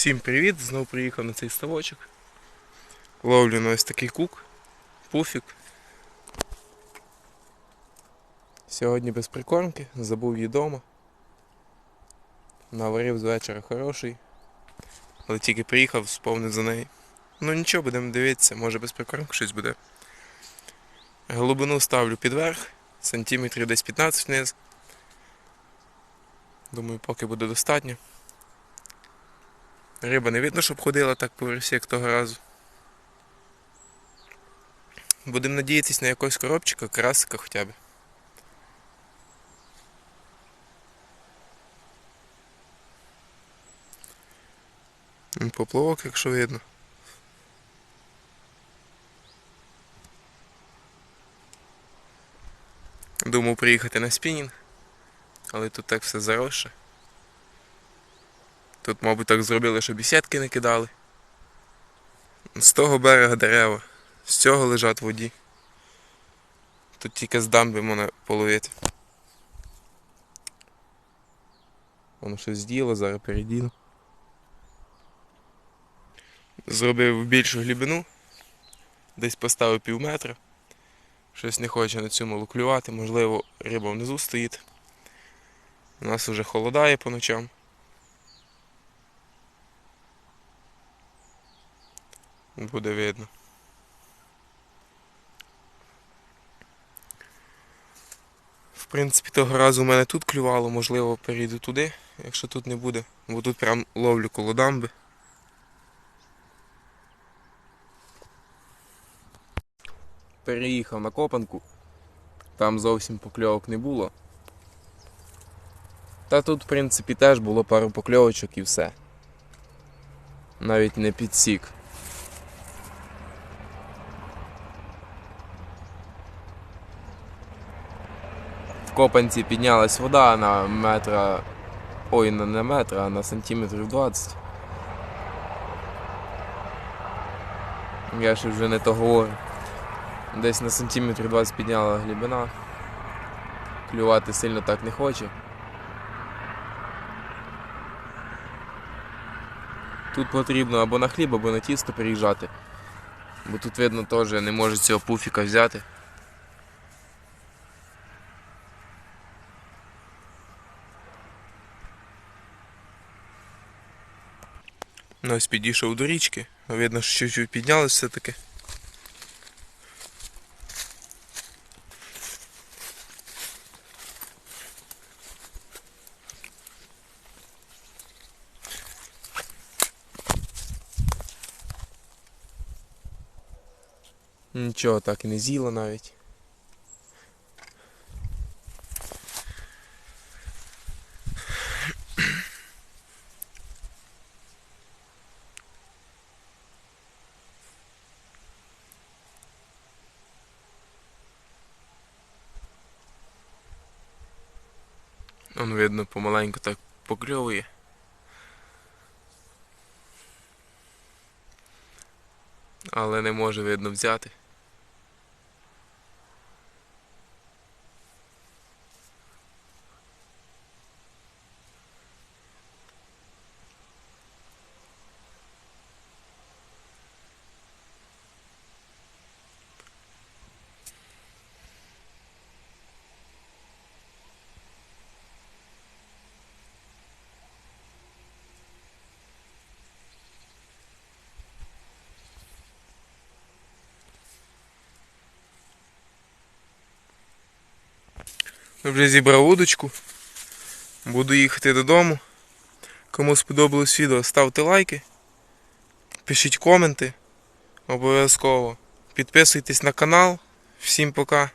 Всім привіт! Знову приїхав на цей ставочок. Ловлю на ось такий кук, пуфік. Сьогодні без прикормки, забув її вдома. Наварив з вечора хороший. Але тільки приїхав, сповнив за неї. Ну нічого, будемо дивитися, може без прикормки щось буде. Глибину ставлю під верх, сантиметрів десь 15 вниз. Думаю, поки буде достатньо. Риба не видно, щоб ходила так по версі, як того разу. Будемо надіятися на якогось коробчика, карасика хоча б. Поплавок, якщо видно. Думав приїхати на спінінг, але тут так все заросше. Тут, мабуть, так зробили, щоб і сітки не кидали. З того берега дерева, з цього лежать воді. Тут тільки з дамби можна половити. Воно щось з'їло, зараз передіну. Зробив більшу глибину, десь поставив пів метра. Щось не хоче на малу клювати, можливо, риба внизу стоїть. У нас вже холодає по ночам. Буде видно. В принципі, того разу у мене тут клювало, можливо, перейду туди, якщо тут не буде. Бо тут прям ловлю коло дамби. Переїхав на копанку. Там зовсім покльовок не було. Та тут, в принципі, теж було пару покльовочок і все. Навіть не підсік. Копанці піднялась вода на метра. Ой, не на метра, а на сантиметрів 20. Я ще вже не то говорю. Десь на сантиметрів 20 підняла глибина. Клювати сильно так не хоче. Тут потрібно або на хліб, або на тісто переїжджати. Бо тут видно теж не може цього пуфіка взяти. Ну, ось підійшов до річки. Видно, що чуть-чуть піднялось все-таки. Нічого так і не з'їло навіть. Он видно помаленьку так покльовує. Але не може видно взяти. Вже зібрав удочку. Буду їхати додому. Кому сподобалось відео, ставте лайки. Пишіть коменти. Обов'язково. Підписуйтесь на канал. Всім пока.